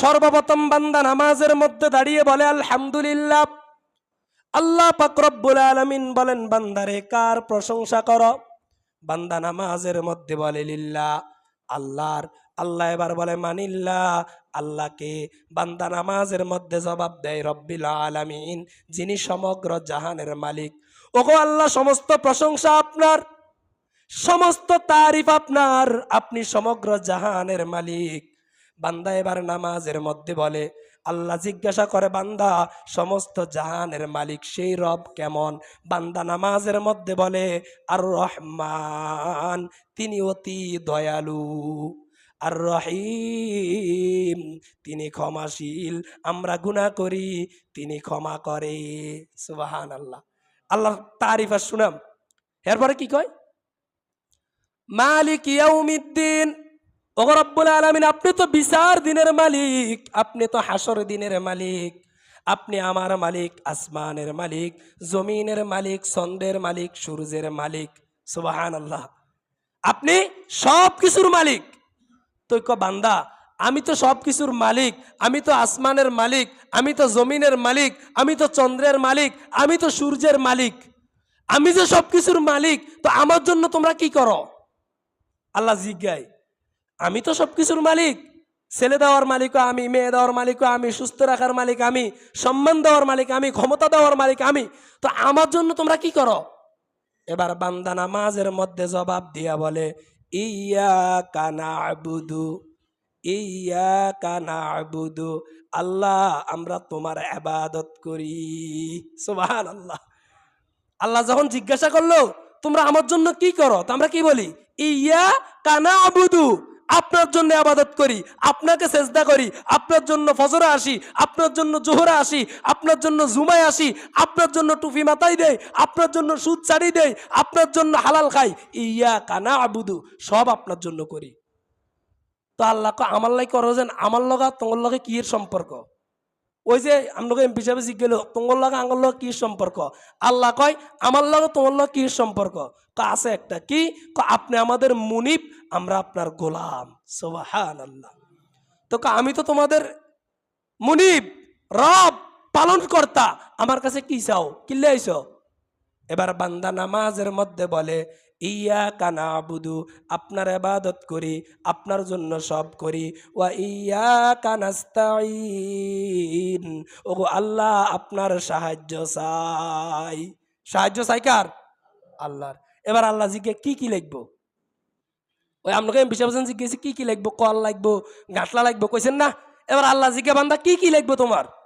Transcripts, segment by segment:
সর্বপ্রথম বান্দা নামাজের মধ্যে দাঁড়িয়ে বলে, আলহামদুলিল্লাহ। আল্লাহ পাকরব্বুল আলমিন বলেন, বান্দারে, কার প্রশংসা কর? বান্দা নামাজের মধ্যে বলে লিল্লা আল্লাহর, আল্লাহ এবার বলে মানিল্লা আল্লাহকে বান্দা নামাজের মধ্যে জবাব দেয়, রব্বিল আলামিন, যিনি সমগ্র জাহানের মালিক। ওগো আল্লাহ, সমস্ত প্রশংসা আপনার, সমস্ত তারিফ আপনার। আপনি সমগ্র জাহানের মালিক। বান্দা এবার নামাজের মধ্যে বলে, আল্লাহ জিজ্ঞাসা করে, বান্দা, সমস্ত জাহানের মালিক সেই রব কেমন? বান্দা নামাজের মধ্যে বলে আর রহমান তিনি অতি দয়ালু। আর রহিম তিনি ক্ষমাশীল। আমরা গুনাহ করি, তিনি ক্ষমা করে। সুবাহান আল্লাহ আল্লাহ তারিফ আর শুনাম এরপরে কি কয়? মালিক ইয়াউমিদ্দিন ওগো রব্বুল আলামিন, আপনি তো বিচার দিনের মালিক, আপনি তো হাসর দিনের মালিক, আপনি আমার মালিক, আসমানের মালিক, জমিনের মালিক চন্দ্রের মালিক, সূর্যের মালিক সুবাহান আল্লাহ আপনি সব কিছুর মালিক। তো ক বান্দা, আমি তো সব কিছুর মালিক, আমি তো আসমানের মালিক, আমি তো জমিনের মালিক, আমি তো চন্দ্রের মালিক, আমি তো সূর্যের মালিক। আমি যে সব কিছুর মালিক, তো আমার জন্য তোমরা কি করো? আল্লাহ জিজ্ঞায়। আমি তো সব কিছুর মালিক। ছেলে দেওয়ার মালিকও আমি, মেয়ে দেওয়ার মালিকও আমি, সুস্থ রাখার মালিক, আমি, সম্মান দেওয়ার মালিক, আমি, ক্ষমতা দেওয়ার মালিক, আমি। তো আমার জন্য তোমরা কি করো? এবার বান্দা নামাজের মধ্যে জবাব দিয়া বলে ইয়া কানা আবুদু ইয়া কানা আবুদু আল্লাহ আমরা তোমার আবাদত করি। সুবাহান আল্লাহ আল্লাহ যখন জিজ্ঞাসা করল, তোমরা আমার জন্য কি করো? তো আমরা কি বলি? ইয়া কানা আবুদু আপনার জন্য আবাদত করি, আপনাকে চেষ্টা করি, আপনার জন্য ফজরা আসি, আপনার জন্য জোহরা আসি, আপনার জন্য জুমায় আসি, আপনার জন্য টুপি মাথায় দেয় আপনার জন্য সুদ চাড়ি দেয় আপনার জন্য হালাল খাই ইয়া কানা আবুদু সব আপনার জন্য করি। তো আল্লাহ আমার লাই করো যেন, আমার লগা তোমার লগে কি সম্পর্ক? ওই যে আমরা এমপি সাহেব জিজ্ঞেল তোমার লগে আমার লগে কি সম্পর্ক? আল্লাহ কয়, আমার লগে তোমার লগে কি সম্পর্ক? তো আছে একটা কি? আপনি আমাদের মুনিব, আমরা আপনার গোলাম। সোবাহান আল্লাহ তো আমি তো তোমাদের মুনিব, রব পালন কর্তা আমার কাছে কি চাও? কিল্লে আইছো এবার বান্দা নামাজের মধ্যে বলে ইয়া কানা আবুদু আপনার আবাদত করি, আপনার জন্য সব করি। ওয়া ইয়া কানাস্তাইন ওগো আল্লাহ আপনার সাহায্য চাই। সাহায্য চাই কার? আল্লাহর। এবার আল্লাহ জিকে কি কি লিখব? ওই আপনাকে বিশাল হোসেন জিজ্ঞেস কি কি লিখব, কল লাগবো, গাঁটলা লাগবো, কইছেন না? এবার আল্লাহ জিকে বান্দা কি কি লিখব তোমার?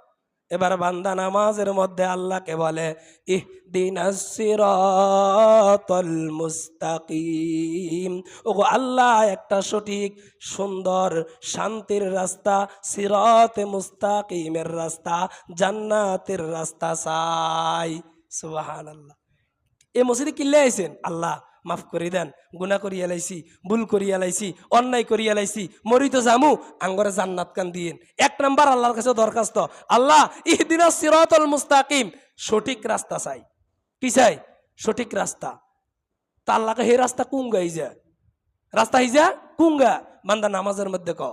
এবার বান্দা নামাজের মধ্যে আল্লাহকে বলে ইহদিনাসিরাতাল মুস্তাকিম। ওগো আল্লাহ, একটা সঠিক, সুন্দর, শান্তির রাস্তা, সিরাতে মুস্তাকিমের রাস্তা, জান্নাতের রাস্তা সাই চাই। সুবহানাল্লাহ। এ মসজিদে কিল্লে আইছেন? আল্লাহ। মাফ করে দেন গুণা করিয়া লাইছি ভুল করিয়া লাইছি অন্যায় করিয়া লাইছি মরি তো জামু আঙ্গরে জান্নাত কান দিয়েন। এক নাম্বার আল্লাহর কাছে দরখাস্ত, আল্লাহ ইহদিন সিরাতাল মুস্তাকিম, সঠিক রাস্তা চাই। কি চাই? সঠিক রাস্তা। তা আল্লাহকে হে রাস্তা কুঙ্গাই যা রাস্তা হিজা কুঙ্গা, বান্দা নামাজের মধ্যে ক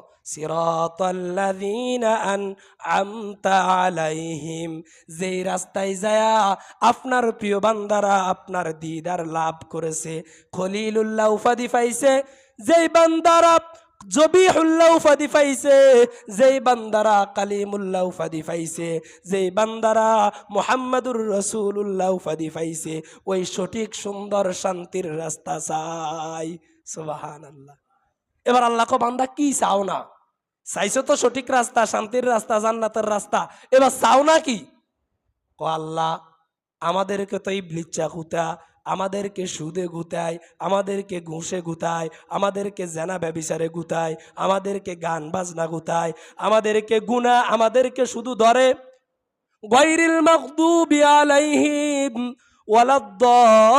আলাইহিম যেই রাস্তায় যায়া আপনার প্রিয় বান্দারা আপনার দিদার লাভ করেছে। খলিলুল্লাহ উপাধি পাইছে, যেই বান্দারা জবিহুল্লাহ উপাধি পাইছে, যেই বান্দারা কালিমুল্লাহ উপাধি পাইছে, যেই বান্দারা মোহাম্মদুর রসুল্লাহ উপাধি পাইছে, ওই সঠিক সুন্দর শান্তির রাস্তা চাই। সুবাহান আল্লাহ এবার আল্লাহ কো, বান্দা কি চাও না? চাইছো তো সঠিক রাস্তা, শান্তির রাস্তা, জান্নাতের রাস্তা। এবার চাও না কি? ও আল্লাহ, আমাদেরকে তো এই ব্লিচা গুতা আমাদেরকে সুদে গুতায়, আমাদেরকে ঘুষে গুতায়, আমাদেরকে জেনা ব্যবিচারে গুতায়, আমাদেরকে গান বাজনা গুতায়, আমাদেরকে গুনা আমাদেরকে শুধু ধরে। গৈরিল মখদুবি আলাইহিম ওয়ালাদ্দাল্লিন।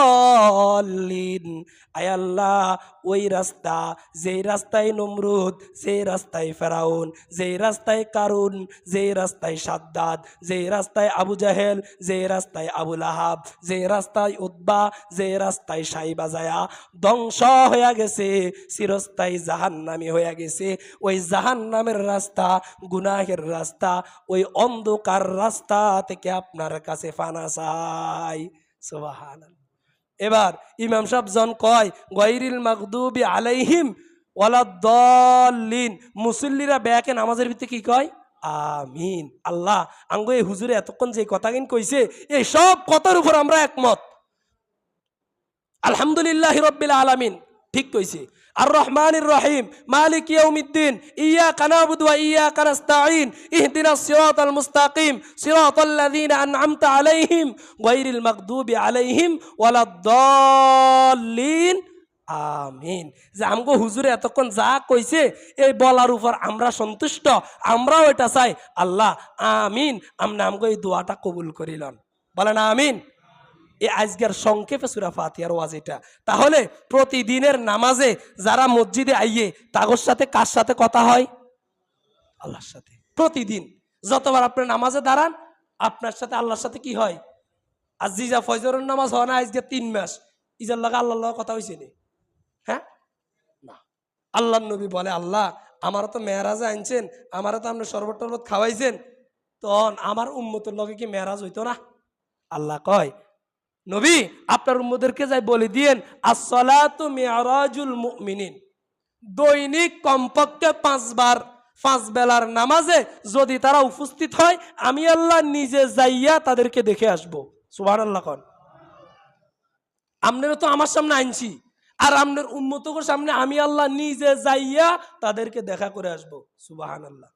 আয় আল্লাহ, ওই রাস্তা, যেই রাস্তায় নমরুদ, যেই রাস্তায় ফেরাউন, যেই রাস্তায় কারুন, যেই রাস্তায় সাদ্দাদ, যেই রাস্তায় আবু জাহেল, যেই রাস্তায় আবুল আহাব যেই রাস্তায় উদ্বা যেই রাস্তায় সাইবাজায়া ধ্বংস হয়ে গেছে, চিরস্থায়ী জাহান্নামি হয়ে গেছে। ওই জাহান্নামের রাস্তা, গুনাহের রাস্তা, ওই অন্ধকার রাস্তা থেকে আপনার কাছে ফানা চাই। সুবহানাল্লাহ। এবার ইমাম সাহেব জন কয় গইরিল মাকদুবি আলাইহিম ওয়ালাদ্দলিন মুসল্লিরা ব্যাকে নামাজের ভিতরে কি কয়? আমিন। আল্লাহ, আঙ্গ এই হুজুরে এতক্ষণ যে কথাগিন কইছে, এই সব কথার উপর আমরা একমত। আলহামদুলিল্লাহ হিরব্বিল আলামিন, ঠিক কইছে। আর রহমান রহিম মালিক ইয়াউমিদ্দিন ইয়া কানাবুদ ওয়া ইয়া কানাস্তাঈন ইহদিনাস সিরাতাল মুস্তাকিম সিরাতাল্লাযীনা আন'আমতা আলাইহিম গায়রিল মাগদুবি আলাইহিম ওয়ালাদ্দাল্লিন আমিন যে আমগো হুজুরে এতক্ষণ যা কইছে, এই বলার উপর আমরা সন্তুষ্ট, আমরাও এটা চাই। আল্লাহ, আমিন। আমনা আমগো এই দোয়াটা কবুল করিলন বলেন আমিন। এই আজকের সংক্ষেপে সুরা ফাতিহার ওয়াজ এটা। তাহলে প্রতিদিনের নামাজে যারা মসজিদে আইয়ে, তাগর সাথে কার সাথে কথা হয়? আল্লাহর সাথে। প্রতিদিন। যতবার আপনি নামাজে দাঁড়ান, আপনার সাথে আল্লাহর সাথে কি হয়? আর জিজা ফজরের নামাজ হয় না আজকে তিন মাস। ইজার লাগা আল্লাহর লগে কথা হয়েছে নি। হ্যাঁ? না। আল্লাহ নবী বলে, আল্লাহ, আমারও তো মেয়েরাজে আনছেন, আমারও তো আপনি শরবত খাওয়াইছেন। তখন আমার উম্মতের লগে কি মেয়েরাজ হইতো না? আল্লাহ কয় নবী, আপনার উম্মদেরকে যাই বলে দিয়েন, আসসালাতু মিরাজুল মুমিনিন। দৈনিক কমপক্ষে পাঁচবার, পাঁচ বেলার নামাজে যদি তারা উপস্থিত হয়, আমি আল্লাহ নিজে যাইয়া তাদেরকে দেখে আসব। সুবাহ আল্লাহ কন। আপনারা তো আমার সামনে আনছি আর আপনার উন্মতকর সামনে আমি আল্লাহ নিজে যাইয়া তাদেরকে দেখা করে আসব। সুবাহান আল্লাহ